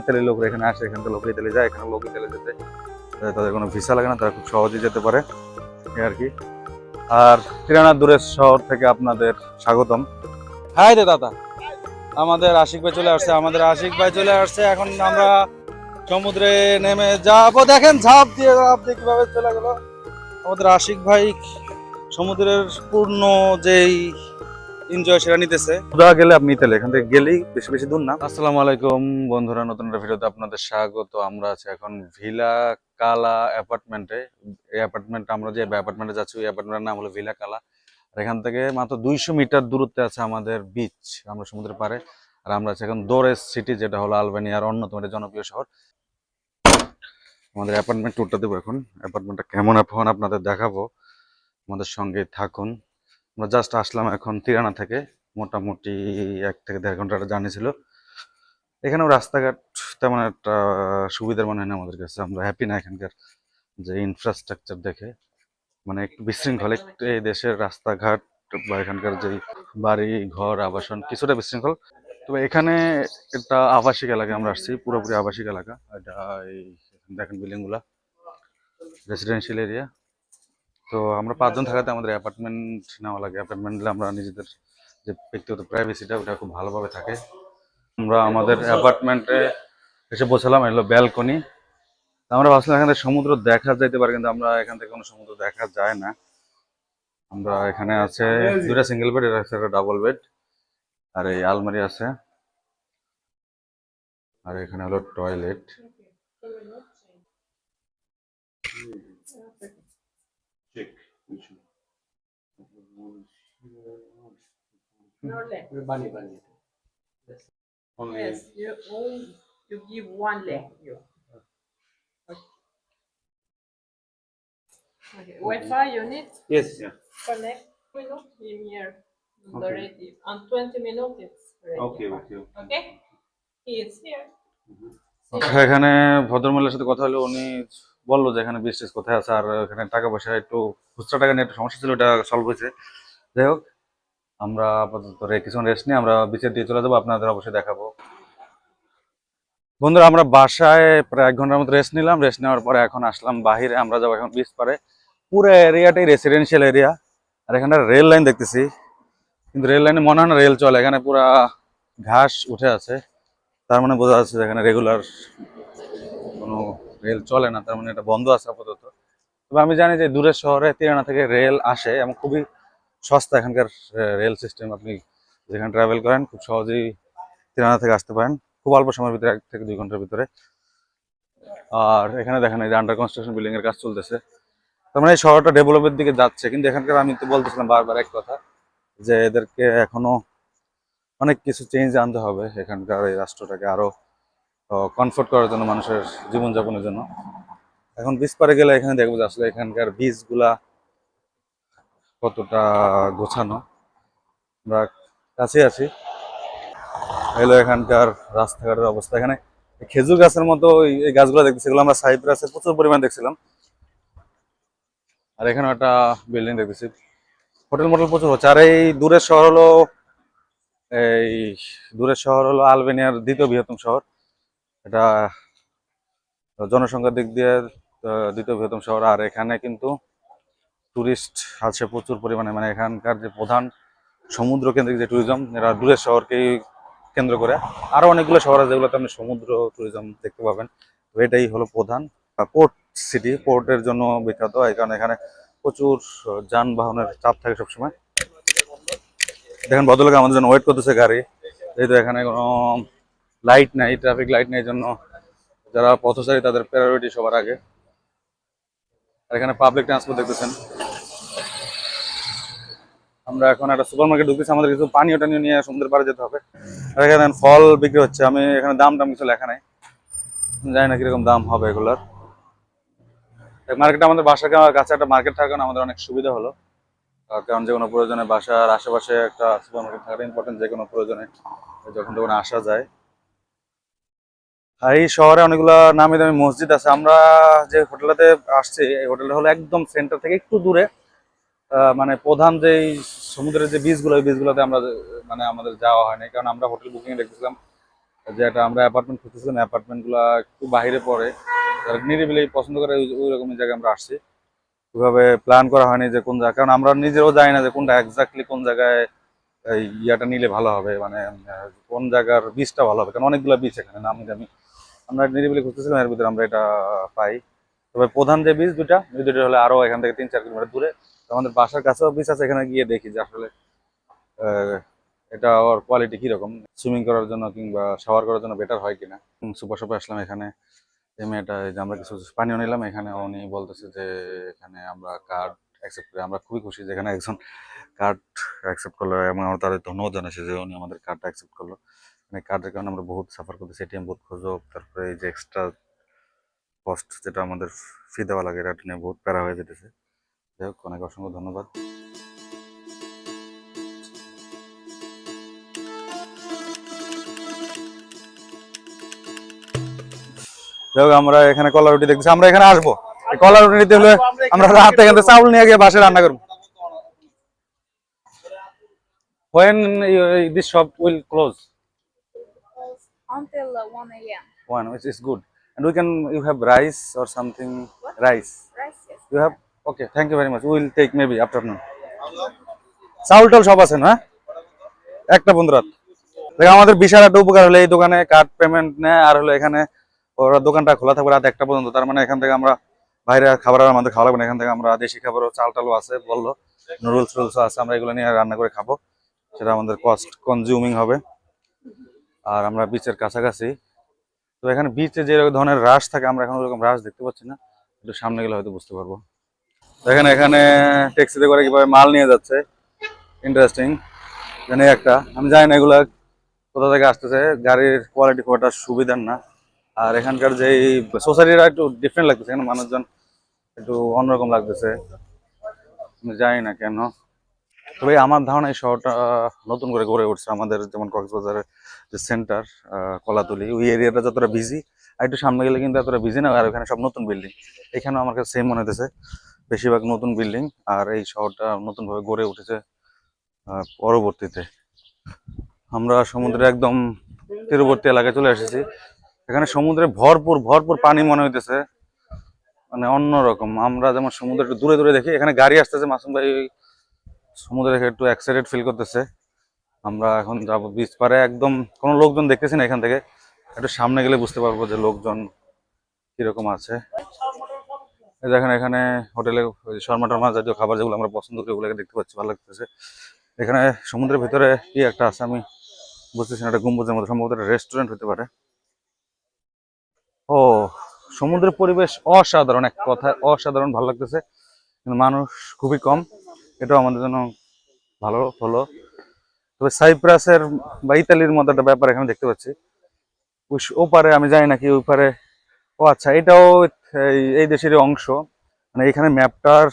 ইতালির লোকরা এখানে আসে, এখান থেকে লোক ইতালি যায়, এখানে লোক ইতালি যেতে। তাদের কোনো ভিসা লাগে না, তারা খুব সহজেই যেতে পারে। আর কি। আর তিরানা দূরের শহর থেকে আপনাদের স্বাগতম। হাই রে দাদা। আমাদের আশিক ভাই চলে আসছে, আমাদের আশিক ভাই চলে আসছে। এখন আমরা সমুদ্রে নেমে যাব। দেখেন ঝাঁপ দিয়ে ঝাঁপ দিয়ে কীভাবে চলে গেল। আমাদের আশিক ভাই সমুদ্রের পূর্ণ যেই এনজয় সেটা নিতেছে। খুদা গেলে আপনি ইতালি এখান থেকে গেলেই বেশি বেশি দূর না? আসসালামু আলাইকুম বন্ধুরা নতুন একটা ভিডিওতে আপনাদের স্বাগত। আমরা আছি এখন ভিলা কালা অ্যাপার্টমেন্টে। এই অ্যাপার্টমেন্ট আমরা যে অ্যাপার্টমেন্টে যাচ্ছি ওই অ্যাপার্টমেন্টের নাম হলো ভিলা কালা। আর এখান থেকে মাত্র দুইশো মিটার দূরত্বে আছে আমাদের বিচ আমরা সমুদ্রের পারে আর আমরা আছি এখন দোরেস সিটি যেটা হলো আলবেনিয়ার অন্যতম একটা জনপ্রিয় শহর। আমাদের অ্যাপার্টমেন্ট ট্যুরটা দেবো এখন। অ্যাপার্টমেন্টটা কেমন এখন আপনাদের দেখাবো। আমাদের সঙ্গে থাকুন। আমরা জাস্ট আসলাম এখন তিরানা থেকে, মোটামুটি এক থেকে দেড় ঘণ্টার জার্নি ছিল। এখানেও রাস্তাঘাট তেমন একটা সুবিধার মনে হয় না আমাদের কাছে, আমরা হ্যাপি না এখানকার যে ইনফ্রাস্ট্রাকচার দেখে। মানে একটু বিশৃঙ্খল, একটু এই দেশের রাস্তাঘাট বা এখানকার যে বাড়ি, ঘর, আবাসন, কিছুটা বিশৃঙ্খল। তবে এখানে একটা আবাসিক এলাকা আমরা আসছি, পুরোপুরি আবাসিক এলাকা। এটা এই দেখেন বিল্ডিংগুলা রেসিডেন্সিয়াল এরিয়া তো আমরা পাঁচজন থাকাতে আমাদের অ্যাপার্টমেন্ট নেওয়া লাগে। অ্যাপার্টমেন্ট নিলে আমরা নিজেদের যে ব্যক্তিগত প্রাইভেসিটা ওটা খুব ভালোভাবে থাকে। আমরা আমাদের অ্যাপার্টমেন্টে এসে বসলাম এলো ব্যালকনি আমরা ভাবছিলাম এখান থেকে সমুদ্র দেখা যাইতে পারে কিন্তু আমরা এখান থেকে কোনো সমুদ্র দেখা যায় না। আমরা এখানে আছে দুটা সিঙ্গেল বেড এটা একটা ডাবল বেড আর এই আলমারি আছে। আর এখানে হলো toilet Bunny, bunny. Only Yes, you only you give one leg. You. Okay. Wi-Fi you need yes, yeah. connect minutes in here. Okay. Already. And 20 minutes it's ready. Okay, okay. Okay. He is here. এখানে ভদ্রমহিলার সাথে কথা হলো উনি বলল যে এখানে business কোথায় আছে, আর এখানে টাকা পয়সা একটু খুচরা টাকা নিয়ে একটু সমস্যা ছিল ওটা সলভ হয়েছে। যাই হোক, আমরা আপাতত কিছুক্ষণ রেস্ট নিয়ে আমরা বিচের দিয়ে চলে যাব, আপনাদের অবশ্যই দেখাবো। বন্ধুরা, আমরা বাসায় প্রায় এক ঘণ্টার মতো রেস্ট নিলাম। রেস্ট নেওয়ার পরে এখন আসলাম বাহিরে, আমরা যাব এখন বিচ পারে পুরো এরিয়াটাই রেসিডেন্সিয়াল এরিয়া আর এখানে রেল লাইন দেখতেছি। কিন্তু রেল লাইনে মনে হয় না রেল চলে, এখানে পুরা ঘাস উঠে আছে। তার মানে বোঝা যাচ্ছে এখানে রেগুলার রেল চলে না, তার মানে এটা বন্ধ আছে আপাতত। তবে আমি জানি যে দূরের শহরে তিরানা থেকে রেল আসে এবং খুবই সস্তা এখানকার রেল সিস্টেম আপনি যেখানে ট্রাভেল করেন, খুব সহজেই তিরানা থেকে আসতে পারেন। খুব অল্প সময়ের ভিতরে, এক থেকে দুই ঘণ্টার ভিতরে। আর এখানে দেখেন এই যে আন্ডার কনস্ট্রাকশন বিল্ডিং এর কাজ চলতেছে। তার মানে এই শহরটা ডেভেলপের দিকে যাচ্ছে। কিন্তু এখানকার আমি তো বলতেছিলাম বারবার এক কথা যে এদেরকে এখনও অনেক কিছু চেঞ্জ আনতে হবে। এখানকার এই রাষ্ট্রটাকে আরও কমফোর্ট করার জন্য মানুষের জীবনযাপনের জন্য। এখন বীজ পারে গেলে এখানে দেখব যে আসলে এখানকার বীজগুলা কতটা গোছানো। আমরা কাছে আছি। এলো এখানকার রাস্তাঘাটের অবস্থা। এখানে খেজুর গাছের মতো এই- গাছগুলো দেখতেছি। এগুলো আমরা সাইপ্রাসের প্রচুর পরিমাণ দেখছিলাম। আর এখানে একটা বিল্ডিং দেখতেছি। হোটেল মোটেল প্রচুর হচ্ছে। আর এই দূরের শহর হলো, এই দূরের শহর হলো আলবেনিয়ার দ্বিতীয় বৃহত্তম শহর। এটা জনসংখ্যার দিক দিয়ে দ্বিতীয় বৃহত্তম শহর। আর এখানে কিন্তু টুরিস্ট আছে প্রচুর পরিমাণে। মানে এখানকার যে প্রধান সমুদ্র কেন্দ্রিক যে ট্যুরিজম এরা দূরের শহরকেই কেন্দ্র করে। আরও অনেকগুলো শহর আছে যেগুলোতে আপনি সমুদ্র ট্যুরিজম দেখতে পাবেন। এটাই হলো প্রধান। পোর্ট সিটি পোর্টের জন্য বিখ্যাত। এই কারণে এখানে প্রচুর যানবাহনের চাপ থাকে সবসময়। দেখেন ভদ্রলোক আমাদের জন্য ওয়েট করতেছে গাড়ি। যেহেতু এখানে কোনো লাইট নাই ট্রাফিক লাইট নেই জন্য যারা পথচারী তাদের প্রায়োরিটি সবার আগে। আর এখানে পাবলিক ট্রান্সপোর্ট দেখতেছেন। আমরা এখন একটা সুপার মার্কেট ঢুকতেছি আমাদের কিছু পানীয় টানীয় নিয়ে সমুদ্রের পাড়ে যেতে হবে। আর এখানে ফল বিক্রি হচ্ছে, আমি এখানে দাম টাম কিছু লেখা নাই। জানি না কীরকম দাম হবে এগুলার। মার্কেট আমাদের বাসার কাছে একটা মার্কেট থাকার আমাদের অনেক সুবিধা হলো। কারণ যে কোনো প্রয়োজনে বাসার আশেপাশে একটা সুপার মার্কেট থাকাটা ইম্পর্টেন্ট যে কোনো প্রয়োজনে যখন তখন আসা যায়। আর এই শহরে অনেকগুলো নামি দামি মসজিদ আছে। আমরা যে হোটেলটাতে আসছি, এই হোটেলটা হলো একদম সেন্টার থেকে একটু দূরে। মানে প্রধান যে সমুদ্রের যে বীজগুলো, ওই বীজগুলোতে আমরা মানে আমাদের যাওয়া হয়নি। কারণ আমরা হোটেল বুকিং দেখতেছিলাম যে একটা আমরা অ্যাপার্টমেন্ট খুঁজতেছিলাম অ্যাপার্টমেন্টগুলা একটু বাইরে পড়ে। যারা নিরিবিলি পছন্দ করে ওই- রকম জায়গায় আমরা আসছি। ওইভাবে প্ল্যান করা হয়নি যে কোন জায়গা কারণ আমরা নিজেও জানি না যে কোনটা এক্স্যাক্টলি কোন জায়গায় এই ইয়াটা নিলে ভালো হবে। মানে কোন জায়গার বীজটা ভালো হবে। কারণ অনেকগুলো বীজ এখানে, নামি দামি। আমরা নিরিবিলি খুঁজতেছিলাম, এর ভিতরে আমরা এটা পাই। তবে প্রধান যে বীজ দুটা ওই দুটো হলে আরও এখান থেকে তিন চার কিলোমিটার দূরে। আমাদের বাসার কাছেও বীজ আছে, এখানে গিয়ে দেখি যে আসলে এটা ওর কোয়ালিটি কীরকম। সুইমিং করার জন্য কিংবা শাওয়ার করার জন্য বেটার হয় কিনা। সুপার শপে আসলাম এখানে। এই মেয়েটা যে আমরা কিছু পানিও নিলাম, এখানে উনি বলতেছে যে এখানে আমরা কার্ড অ্যাকসেপ্ট করি, আমরা খুবই খুশি যেখানে একজন কার্ড অ্যাকসেপ্ট করল এবং আমরা তাদের ধন্যবাদ জানাচ্ছি যে উনি আমাদের কার্ডটা অ্যাকসেপ্ট করল। মানে কার্ডের কারণে আমরা বহুত সাফার করতেছি এটিএম বুথ খোঁজো, তারপরে এই যে এক্সট্রা কস্ট যেটা আমাদের ফি দেওয়া লাগে, এটা নিয়ে বহুত প্যারা হয়ে যেতেছে। যাই হোক, অনেক অসংখ্য ধন্যবাদ। যাই হোক, আমরা এখানে কলা রুটি দেখতেছি, আমরা এখানে আসব। কলা রুটি নিতে হলে আমরা রাত এখান থেকে চাউল নিয়ে গিয়ে বাসে রান্না করব। You- this shop will close? Until uh, 1 a.m. one which is good. And we can you have rice or something What? rice? Rice, yes. you have okay thank you very much. We will take maybe afternoon. চাউল টাউল সব আছে না একটা বন্ধু রাত দেখ আমাদের বিশাল একটা উপকার হলো এই দোকানে কার্ড পেমেন্ট নেয় আর হলো এখানে ওরা দোকানটা খোলা থাকবে রাত একটা পর্যন্ত তার মানে এখান থেকে আমরা বাইরে খাবার আর আমাদের খাওয়া লাগবে না এখান থেকে আমরা দেশি খাবারও চাল টালও আছে বলল নুডলস টুডলস আছে আমরা এগুলো নিয়ে রান্না করে খাব সেটা আমাদের কস্ট কনজিউমিং হবে আর আমরা বিচের কাছাকাছি। তো এখানে বিচে যে ধরনের রাশ থাকে, আমরা এখন ওরকম রাশ দেখতে পাচ্ছি না। একটু সামনে গেলে হয়তো বুঝতে পারব। দেখেন এখানে ট্যাক্সিতে করে কীভাবে মাল নিয়ে যাচ্ছে। ইন্টারেস্টিং এখানে একটা, আমি জানি না এগুলা কোথা থেকে আসতেছে। গাড়ির কোয়ালিটি খুব একটা সুবিধার না। আর এখানকার যে সোসাইটিটা একটু ডিফারেন্ট লাগতেছে। এখানে মানুষজন একটু অন্যরকম লাগতেছে। আমি জানি না কেন। তবে আমার ধারণা এই শহরটা নতুন করে গড়ে উঠছে। আমাদের যেমন কক্সবাজারের যে সেন্টার কলাতলি, ওই এরিয়াটা যতটা বিজি আর একটু সামনে গেলে কিন্তু এতটা বিজি না, আর ওখানে সব নতুন বিল্ডিং এখানেও আমার কাছে সেম মনে হতেছে বেশিরভাগ নতুন বিল্ডিং আর এই শহরটা নতুনভাবে গড়ে উঠেছে পরবর্তীতে। আমরা সমুদ্রে একদম তীরবর্তী এলাকায় চলে এসেছি। এখানে সমুদ্রে ভরপুর ভরপুর পানি মনে হইতেছে। মানে অন্যরকম। আমরা যেমন সমুদ্র একটু দূরে দূরে দেখি, এখানে গাড়ি আসতেছে, মাসুম ভাই সমুদ্রে একটু এক্সাইটেড ফিল করতেছে। আমরা এখন যাব বিচ পারে একদম কোনো লোকজন দেখতেছি না এখান থেকে। একটু সামনে গেলে বুঝতে পারব যে লোকজন কীরকম আছে। দেখেন এখানে হোটেলে শর্মা টর্মা জাতীয় খাবার যেগুলো আমরা পছন্দ করি ওগুলোকে দেখতে পাচ্ছি, ভালো লাগতেছে। এখানে সমুদ্রের ভিতরে কি একটা আছে আমি বুঝতেছি না একটা গম্বুজের মতো, সম্ভবত রেস্টুরেন্ট হতে পারে। ও, সমুদ্রের পরিবেশ অসাধারণ, এক কথায় অসাধারণ, ভালো লাগতেছে। কিন্তু মানুষ খুবই কম। এটাও আমাদের জন্য ভালো হলো। তবে সাইপ্রাসের বা ইতালির মতো একটা ব্যাপার এখানে দেখতে পাচ্ছি। ওই- ওপারে আমি জানি নাকি ওই পারে। ও আচ্ছা এটাও এই- দেশেরই অংশ। মানে এখানে ম্যাপটার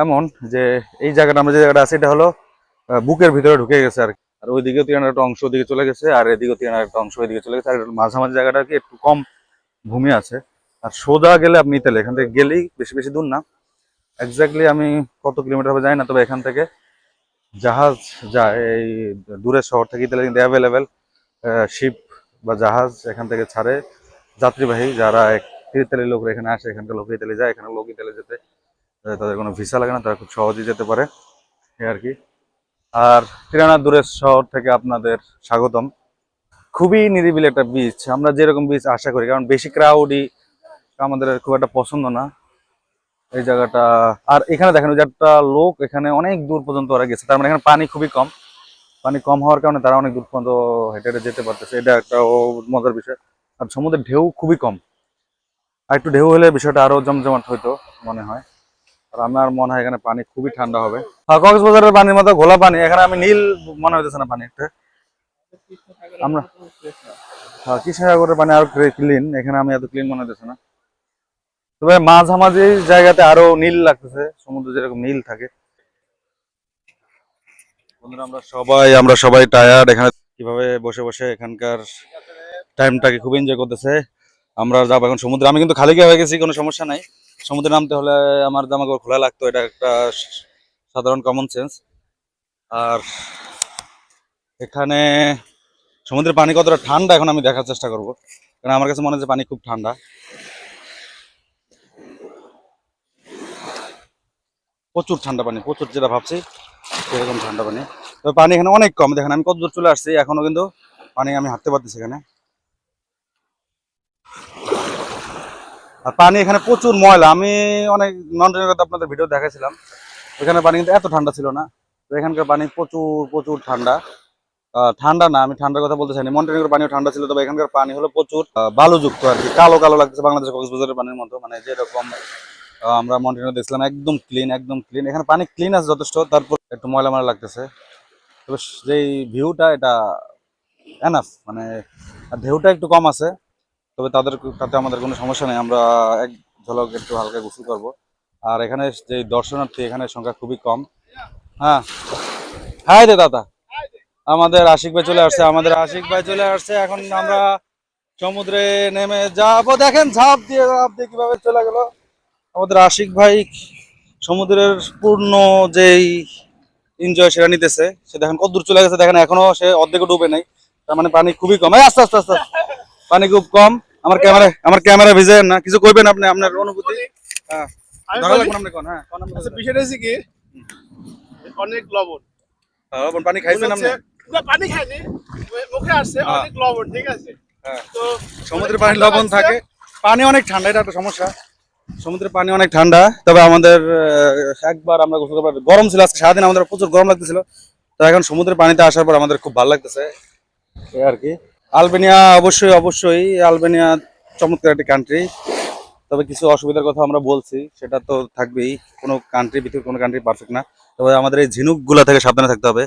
এমন যে এই জায়গাটা, আমরা যে জায়গাটা আছে, এটা হলো বুকের ভিতরে ঢুকে গেছে আর। আর ওইদিকেও তিরানার একটা অংশ ওদিকে চলে গেছে, আর এদিকেও তিরানার একটা অংশ ওইদিকে চলে গেছে। আর মাঝামাঝি জায়গাটা কি, একটু কম ভূমি আছে। আর সোজা গেলে আপনি ইতালি, এখান থেকে গেলেই বেশি বেশি দূর না। এক্স্যাক্টলি আমি কত কিলোমিটার হবে জানি না, তবে এখান থেকে জাহাজ যায় এই দূরের শহর থেকে ইতালি কিন্তু অ্যাভেলেবেল শিপ বা জাহাজ এখান থেকে ছাড়ে। যাত্রীবাহী যারা এক- ইতালির লোকরা এখানে আসে এখানকার লোক ইতালি যায়, এখানে লোক ইতালি যেতে তাদের কোনো ভিসা লাগে না, তারা খুব সহজেই যেতে পারে। এই আর কি। আর তিরানা দূরের শহর থেকে আপনাদের স্বাগতম। খুবই নিরিবিলি একটা বিচ আমরা যেরকম বিচ আশা করি, কারণ বেশি ক্রাউডই আমাদের খুব একটা পছন্দ না। এই জায়গাটা, আর এখানে দেখেন যে একটা লোক এখানে অনেক দূর পর্যন্ত ওরা গেছে। তার মানে এখানে পানি খুবই কম। পানি কম হওয়ার কারণে তারা অনেক দূর পর্যন্ত হেঁটে হেঁটে যেতে পারতেছে। এটা একটা মজার বিষয়। আর সমুদ্রের ঢেউ খুবই কম। আর একটু ঢেউ হলে বিষয়টা আরও জমজমাট হইতো, মনে হয়। আর আমার মনে হয় এখানে পানি খুবই ঠান্ডা হবে। আর কক্সবাজারের পানির মতো ঘোলা পানি, এখানে আমি নীল মনে হইতেছে না পানি একটা। আমরা হ্যাঁ কৃষ্ণসাগরের পানি আরও ক্লিন এখানে আমি এত ক্লিন মনে হইতেছে না। তবে মাঝামাঝি জায়গাতে আরও নীল লাগতেছে, সমুদ্র যেরকম নীল থাকে। বন্ধুরা, আমরা সবাই আমরা সবাই টায়ার্ড এখানে কীভাবে বসে বসে এখানকার টাইমটাকে খুব এনজয় করতেছে। আমরা যাব এখন সমুদ্রে। আমি কিন্তু খালি গিয়ে হয়ে গেছি, কোনো সমস্যা নাই। সমুদ্রে নামতে হলে আমার জামা কাপড় খোলা লাগতো, এটা একটা সাধারণ কমন সেন্স আর এখানে সমুদ্রের পানি কতটা ঠান্ডা এখন আমি দেখার চেষ্টা করব। কারণ আমার কাছে মনে হচ্ছে পানি খুব ঠান্ডা। প্রচুর ঠান্ডা পানি, প্রচুর যেটা ভাবছি, সেরকম ঠান্ডা পানি। তবে পানি এখানে অনেক কম, দেখেন আমি কত দূর চলে আসছি, এখনও কিন্তু পানি আমি হাঁটতে পারতেছি এখানে। আর পানি এখানে প্রচুর ময়লা, আমি অনেক মাউন্টেনের কথা আপনাদের ভিডিও দেখাছিলাম ওখানে পানি কিন্তু এত ঠান্ডা ছিল না, তো এখানকার পানি প্রচুর প্রচুর ঠান্ডা। ঠান্ডা না, আমি ঠান্ডার কথা বলতে চাইনি মন্টেনেগ্রোর পানিও ঠান্ডা ছিল, তবে এখানকার পানি হলো প্রচুর বালুযুক্ত আর কি, কালো কালো লাগছে বাংলাদেশের কক্সবাজারের পানির মতো মানে যেরকম আমরা মন্টেনেগ্রো দেখছিলাম, একদম ক্লিন একদম ক্লিন এখানে পানি ক্লিন আছে যথেষ্ট, তারপর একটু ময়লা ময়লা লাগতেছে। তবে যেই ভিউটা এটা এনাফ মানে ঢেউটা একটু কম আছে। তবে তাদের, তাতে আমাদের কোনো সমস্যা নেই, আমরা এক ঝলক একটু হালকা গোসল করব। আর এখানে যে দর্শনার্থী, এখানে সংখ্যা খুবই কম। হ্যাঁ। হাই রে দাদা। আমাদের আশিক ভাই চলে আসছে, আমাদের আশিক ভাই চলে আসছে। এখন আমরা সমুদ্রে নেমে যাব। দেখেন ঝাঁপ দিয়ে ঝাঁপ দিয়ে কীভাবে চলে গেল। আমাদের আশিক ভাই সমুদ্রের পূর্ণ যেই এনজয় সেটা নিতেছে সে দেখেন কত দূর চলে গেছে দেখেন এখনও সে অর্ধেকও ডুবে নাই তার মানে পানি খুবই কম। আস্তে আস্তে আস্তে। পানি খুব কম। আমার ক্যামেরা আমার ক্যামেরা ভিজে না কিছু কইবেন আপনি আপনার অনুভূতি? হ্যাঁ। হ্যাঁ আচ্ছা, বিষয়টা হচ্ছে কি? অনেক লবণ। হ্যাঁ, পানি খাইছেন আপনি? পানি খাইনি। মুখে আসছে হ্যাঁ। অনেক লবণ ঠিক আছে? হ্যাঁ। তো সমুদ্রের পানি লবণ থাকে। পানি অনেক ঠান্ডা এটা একটা সমস্যা। সমুদ্রের পানি অনেক ঠান্ডা, তবে আমাদের একবার আমরা গোসল করবার গরম ছিল আজকে, সারাদিন আমাদের প্রচুর গরম লাগতেছিল। তো এখন সমুদ্রের পানিতে আসার পর আমাদের খুব ভালো লাগতেছে। আর কি। আলবেনিয়া অবশ্যই অবশ্যই, আলবেনিয়া চমৎকার একটি কান্ট্রি তবে কিছু অসুবিধার কথা আমরা বলছি, সেটা তো থাকবেই। কোনো কান্ট্রি পৃথিবীর কোনো কান্ট্রি পারফেক্ট না। তবে আমাদের এই ঝিনুকগুলা থেকে সাবধানে থাকতে হবে।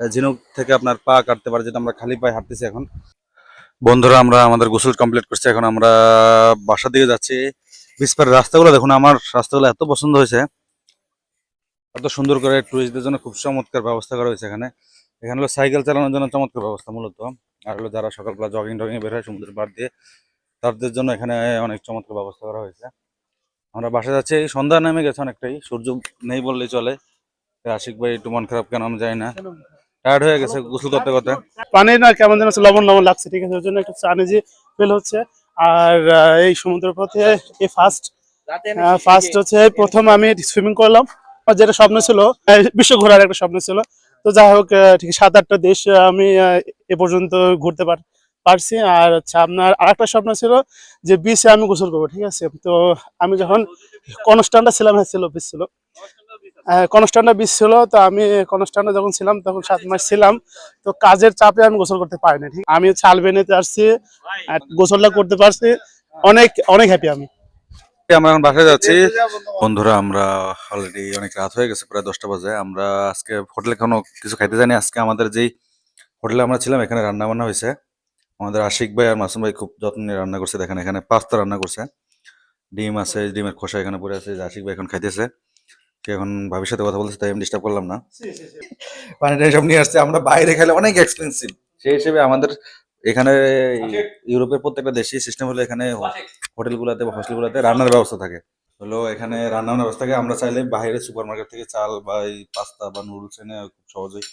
ঝিনুক থেকে আপনার পা কাটতে পারে যেটা আমরা খালি পায়ে হাঁটতেছি এখন। বন্ধুরা, আমরা আমাদের গোসল কমপ্লিট করছি। এখন আমরা বাসার দিকে যাচ্ছি। বিস্পার রাস্তাগুলো দেখুন, আমার রাস্তাগুলো এত পছন্দ হয়েছে। এত সুন্দর করে টুরিস্টদের জন্য খুব চমৎকার ব্যবস্থা করা হয়েছে এখানে। এখানে হলো সাইকেল চালানোর জন্য চমৎকার ব্যবস্থা মূলত। আর হলো যারা সকালবেলা জগিং টগিং বের হয় সমুদ্রের পাড় দিয়ে, তাদের জন্য এখানে অনেক চমৎকার ব্যবস্থা করা হয়েছে। আমরা বাসা যাচ্ছি, এই সন্ধ্যা নেমে গেছে অনেকটাই, সূর্য নেই বললেই চলে। আশিক ভাই, একটু মন খারাপ কেন আমি জানি না। টায়ার্ড হয়ে গেছে, গোসল করতে করতে। পানি না কেমন যেন লবণ লবণ লাগছে, ঠিক আছে ওই জন্য একটু আনেজি ফিল হচ্ছে। আর এই সমুদ্র পথে এই ফার্স্ট ফার্স্ট হচ্ছে প্রথম আমি সুইমিং করলাম। আমার যেটা স্বপ্ন ছিল বিশ্ব ঘোরার একটা স্বপ্ন ছিল। তো যাই হোক ঠিক সাত আটটা দেশ আমি এ পর্যন্ত ঘুরতে পার পারছি। আর হচ্ছে আপনার আরেকটা স্বপ্ন ছিল যে বিচে আমি গোসল করব ঠিক আছে? তো আমি যখন কনস্টান্টটা ছিলাম হ্যাঁ ছিল বিচ ছিল। কনস্টান্টা বিচ ছিল, তো আমি কনস্টান্টা যখন ছিলাম, তখন সাত মাস ছিলাম, তো কাজের চাপে আমি গোসল করতে পারিনি, ঠিক? আমি হচ্ছে আলবেনিতে আসছি গোসলটা করতে পারছি, অনেক অনেক হ্যাপি আমি। আমরা এখন বাসায় যাচ্ছি। বন্ধুরা, আমরা অলরেডি অনেক রাত হয়ে গেছে, প্রায় দশটা বাজে। আমরা আজকে হোটেলে কোনো কিছু খাইতে জানি আজকে আমাদের যেই হোটেলে আমরা ছিলাম, এখানে রান্না বান্না হয়েছে। আমাদের আশিক ভাই আর মাসুম ভাই খুব যত্ন নিয়ে রান্না করছে। দেখেন, এখানে পাস্তা রান্না করছে। ডিম আছে, ডিমের খোসা এখানে পড়ে আছে। আশিক ভাই এখন খাইতেছে। এখন ভাবির সাথে কথা বলছে তাই আমি ডিস্টার্ব করলাম না। পানিটা সব নিয়ে আসছে আমরা বাইরে খেলে অনেক এক্সপেন্সিভ সেই হিসেবে আমাদের এখানে ইউরোপের প্রত্যেকটা দেশই সিস্টেম হলো এখানে হোটেলগুলোতে বা হস্টেলগুলোতে রান্নার ব্যবস্থা থাকে। হলো এখানে রান্নার ব্যবস্থা থাকে আমরা চাইলে বাইরে সুপার মার্কেট থেকে চাল বা এই পাস্তা বা নুডলস এনে খুব সহজেই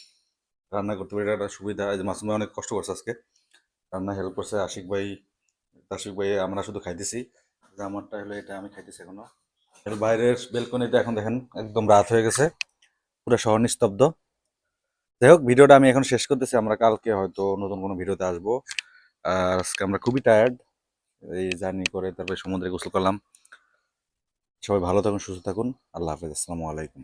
রান্না করতে পারি। একটা সুবিধা। মাসুম ভাই অনেক কষ্ট করছে আজকে। রান্না হেল্প করছে আশিক ভাই আশিক ভাই আমরা শুধু খাইতেছি। যে আমারটা হলো এটা আমি খাইতেছি এখনও। এর বাইরের বেলকনিটা এখন দেখেন একদম রাত হয়ে গেছে, পুরো শহর নিস্তব্ধ। যাই হোক, ভিডিওটা আমি এখন শেষ করতেছি, আমরা কালকে হয়তো নতুন কোনো ভিডিওতে আসব। আর আজকে আমরা খুবই টায়ার্ড এই জার্নি করে তারপরে সমুদ্রে গোসল করলাম। সবাই ভালো থাকুন, সুস্থ থাকুন। আল্লাহ হাফেজ, আসসালামু আলাইকুম।